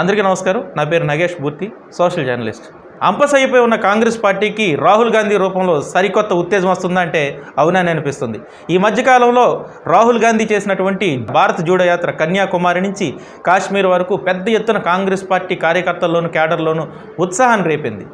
అందరికీ నమస్కారం. నా పేరు నగేష్ మూర్తి సోషల్ జర్నలిస్ట్. అంపస్ అయిపోయి ఉన్న కాంగ్రెస్ పార్టీకి రాహుల్ గాంధీ రూపంలో సరికొత్త ఉత్తేజం వస్తుందంటే అవునని అనిపిస్తుంది. ఈ మధ్యకాలంలో రాహుల్ గాంధీ చేసినటువంటి భారత్ జూడో యాత్ర కన్యాకుమారి నుంచి కాశ్మీర్ వరకు పెద్ద ఎత్తున కాంగ్రెస్ పార్టీ కార్యకర్తల్లోనూ క్యాడర్లోనూ ఉత్సాహాన్ని రేపింది.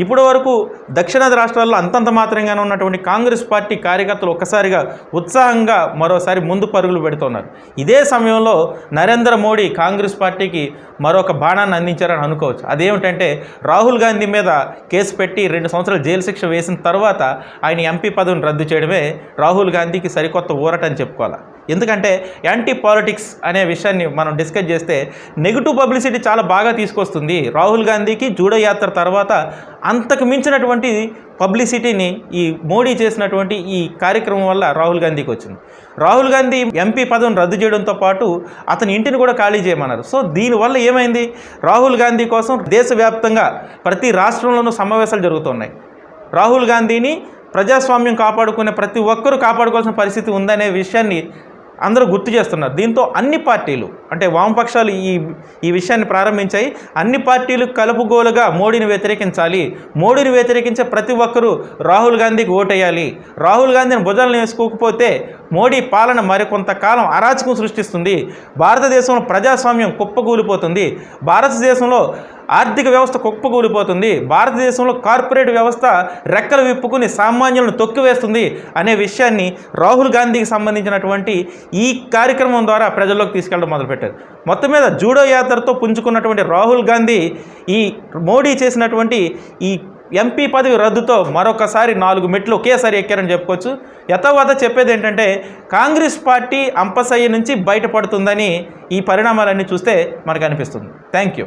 ఇప్పటి వరకు దక్షిణాది రాష్ట్రాల్లో అంతంత మాత్రంగానే ఉన్నటువంటి కాంగ్రెస్ పార్టీ కార్యకర్తలు ఒక్కసారిగా ఉత్సాహంగా మరోసారి ముందు పరుగులు పెడుతున్నారు. ఇదే సమయంలో నరేంద్ర మోడీ కాంగ్రెస్ పార్టీకి మరొక బాణాన్ని అందించారని అనుకోవచ్చు. అదేమిటంటే రాహుల్ గాంధీ మీద కేసు పెట్టి రెండు సంవత్సరాలు జైలు శిక్ష వేసిన తర్వాత ఆయన ఎంపీ పదవిని రద్దు చేయడమే రాహుల్ గాంధీకి సరికొత్త ఊరట అని చెప్పుకోవాలి. ఎందుకంటే యాంటీ పాలిటిక్స్ అనే విషయాన్ని మనం డిస్కస్ చేస్తే నెగిటివ్ పబ్లిసిటీ చాలా బాగా తీసుకొస్తుంది. రాహుల్ గాంధీకి జూడో యాత్ర తర్వాత అంతకు మించినటువంటి పబ్లిసిటీని ఈ మోడీ చేసినటువంటి ఈ కార్యక్రమం వల్ల రాహుల్ గాంధీకి వచ్చింది. రాహుల్ గాంధీ ఎంపీ పదవిని రద్దు చేయడంతో పాటు అతని ఇంటిని కూడా ఖాళీ చేయమన్నారు. సో దీనివల్ల ఏమైంది? రాహుల్ గాంధీ కోసం దేశవ్యాప్తంగా ప్రతి రాష్ట్రంలోనూ సమావేశాలు జరుగుతున్నాయి. రాహుల్ గాంధీని ప్రజాస్వామ్యం కాపాడుకునే ప్రతి ఒక్కరూ కాపాడుకోవాల్సిన పరిస్థితి ఉందనే విషయాన్ని అందరూ గుర్తు చేస్తున్నారు. దీంతో అన్ని పార్టీలు అంటే వామపక్షాలు ఈ ఈ విషయాన్ని ప్రారంభించాయి. అన్ని పార్టీలు కలుపుగోలుగా మోడీని వ్యతిరేకించాలి. మోడీని వ్యతిరేకించే ప్రతి ఒక్కరూ రాహుల్ గాంధీకి ఓటేయాలి. రాహుల్ గాంధీని భుజాలను వేసుకోకపోతే మోడీ పాలన మరికొంతకాలం అరాచకం సృష్టిస్తుంది. భారతదేశంలో ప్రజాస్వామ్యం కుప్పకూలిపోతుంది. భారతదేశంలో ఆర్థిక వ్యవస్థ కుప్పకూలిపోతుంది. భారతదేశంలో కార్పొరేట్ వ్యవస్థ రెక్కలు విప్పుకుని సామాన్యులను తొక్కివేస్తుంది అనే విషయాన్ని రాహుల్ గాంధీకి సంబంధించినటువంటి ఈ కార్యక్రమం ద్వారా ప్రజల్లోకి తీసుకెళ్ళడం మొదలుపెట్టారు. మొత్తం మీద జూడో యాత్రతో పుంజుకున్నటువంటి రాహుల్ గాంధీ ఈ మోడీ చేసినటువంటి ఈ ఎంపీ పదవి రద్దుతో మరొకసారి నాలుగు మెట్లు ఒకేసారి ఎక్కారని చెప్పుకోవచ్చు. యథావత చెప్పేది ఏంటంటే కాంగ్రెస్ పార్టీ అంపసయ్య నుంచి బయటపడుతుందని ఈ పరిణామాలన్నీ చూస్తే మనకు అనిపిస్తుంది. Thank you.